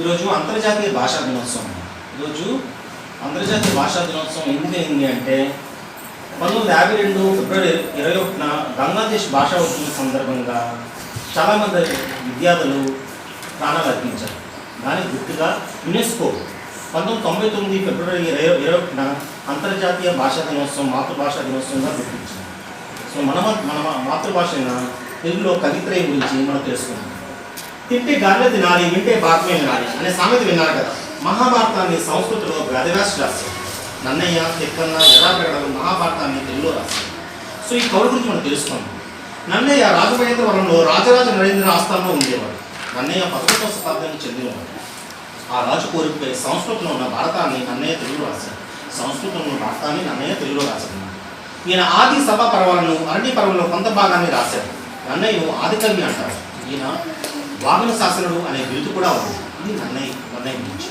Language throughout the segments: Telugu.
ఈరోజు అంతర్జాతీయ భాషా దినోత్సవం. ఈరోజు అంతర్జాతీయ భాషా దినోత్సవం ఎందుకు అయింది అంటే పంతొమ్మిది యాభై రెండు ఫిబ్రవరి ఇరవై ఒకటిన బంగ్లాదేశ్ భాషా ఉద్యమం సందర్భంగా చాలామంది విద్యార్థులు ప్రాణాలు అర్పించారు. దానికి గుర్తుగా యునెస్కో పంతొమ్మిది తొంభై తొమ్మిది ఫిబ్రవరి ఇరవై ఇరవై ఒకటిన అంతర్జాతీయ భాషా దినోత్సవం మాతృభాషా దినోత్సవంగా గుర్తించింది. సో మన మన మాతృభాష అయిన తెలుగులో కవిత్రయం గురించి మనం తెలుసుకుందాం. తింటే గాలిలో తినాలి వింటే భారతమే వినాలి అనే సామెత విన్నారు కదా. మహాభారతాన్ని సంస్కృతిలో వేదవ్యాస రాశారు. నన్నయ్య తిక్కన్న ఎర్రాపెగడలు మహాభారతాన్ని తెలుగులో రాశారు. సో ఈ కవుల గురించి మనం తెలుసుకుందాం. నన్నయ్య రాజమహేంద్రవరంలో రాజరాజ నరేంద్ర ఆస్థానంలో ఉండేవాడు. నన్నయ్య పదకొండవ శతాబ్దానికి చెందినవాడు. ఆ రాజు కోరికపై సంస్కృతంలో ఉన్న భారతాన్ని నన్నయ్య తెలుగులో రాశాడు. సంస్కృతంలో ఉన్న భారతాన్ని నన్నయ్య తెలుగులో రాశాడు. ఈయన ఆది సభ పర్వాలను అరణ్య పర్వంలో కొంత భాగాన్ని రాశాడు. నన్నయ్యను ఆదికవి అంటారు. ఈయన వామన శాసనుడు అనే బిరుదు కూడా ఉంది. ఇది నన్నయ్య నన్నయ్య గురించి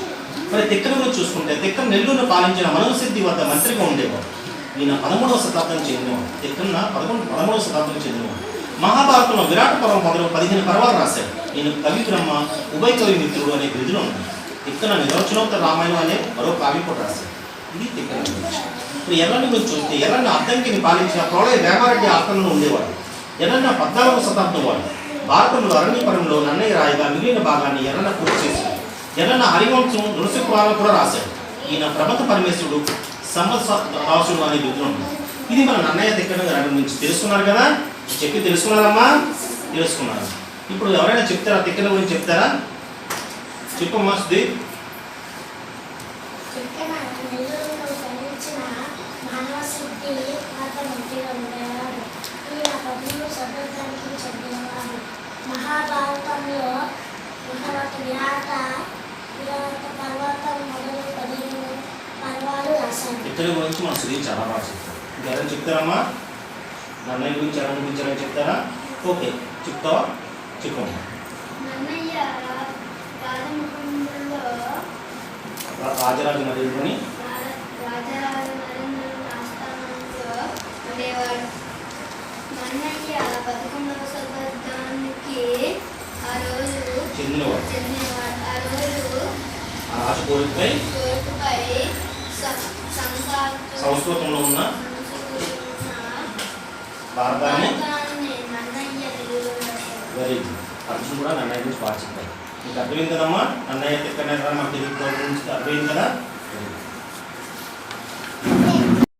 మరి తిక్కన గురించి చూసుకుంటే తిక్కన నెల్లూరును పాలించిన మనవసిద్ధి వద్ద మంత్రిగా ఉండేవాడు. ఈయన పదమూడవ శతాబ్దం చెందినవాడు. తిక్కన పదకొండు పదమూడవ శతాబ్దం చెందినవాడు. మహాభారతంలో విరాట పర్వం మొదలు పదిహేను పర్వాలు రాశాడు. ఈయన కవి బ్రహ్మ ఉభయ కవి మిత్రుడు అనే బిరుదులు ఉంది. తిక్కన నిర్వచనోత్తర రామాయణం అనే మరో కావ్యం కూడా రాశాడు. ఇది తిక్కన గురించి ఇప్పుడు ఎర్రని గురించి చూస్తే ఎర్రన్న అద్దంకిని పాలించిన ప్రళయ వేమారెడ్డి ఆస్థానంలో ఉండేవాడు. ఎర్రన్న పద్నాలుగవ శతాబ్దం వాడు. భారతంలో అరణ్యపురంలో నన్నయ్య రాయగా మిగిలిన భాగాన్ని ఎర్రన పూర్తి చేశాడు. ఎర్రన్న హరివంశం నృసింహాలను కూడా రాశాడు. ఈయన ప్రభుత్వ పరమేశ్వరుడు సంవత్సరాసుడు అనే బిరుదులు ఇది మన నన్నయ్య దగ్గర గారి నుంచి తెలుసుకున్నారు కదా? చెప్పి తెలుసుకున్నారమ్మా? తెలుసుకున్నారు. ఇప్పుడు ఎవరైనా చెప్తారా? తిక్కన గురించి చెప్తారా? చెప్పమ్మా సుదీప్ మానవ పాత మంత్రిగా ఉండేవాడు ఈయన పద్మూడు శతాబ్దానికి చెందినవాడు మహాభారతంలో మహాభారత విరాట విరాట పర్వతం మొదలు పదిహేను పర్వాలు రాశాడు. ఇతరుల గురించి మన సుదీప్ చాలా బాగా చెప్తారు. ఇంకెవరైనా చెప్తారమ్మా? నన్నయ్య గురించి ఎవరి గురించి ఎవరైనా చెప్తారా? ఓకే చెప్తావా చెప్పమ్మా నన్నయ్య రాజరాజు నరేంద్రుని? రాజరాజ నరేంద్రుని ఆస్థానంలో ఉండేవాడు నన్నయ్య పదకొండవ శతాబ్దానికి చెందినవాడు ఆ రాజు కోరికపై సంస్కృతంలో ఉన్న భారతాన్ని వెరీ అర్జున్ కూడా నన్నయ్య గురించి బాగా చెప్పారు మీకు అర్థమైంది కదమ్మా? నన్నయ్య తిక్కన మనకి గురించి అర్థమైంది కదా?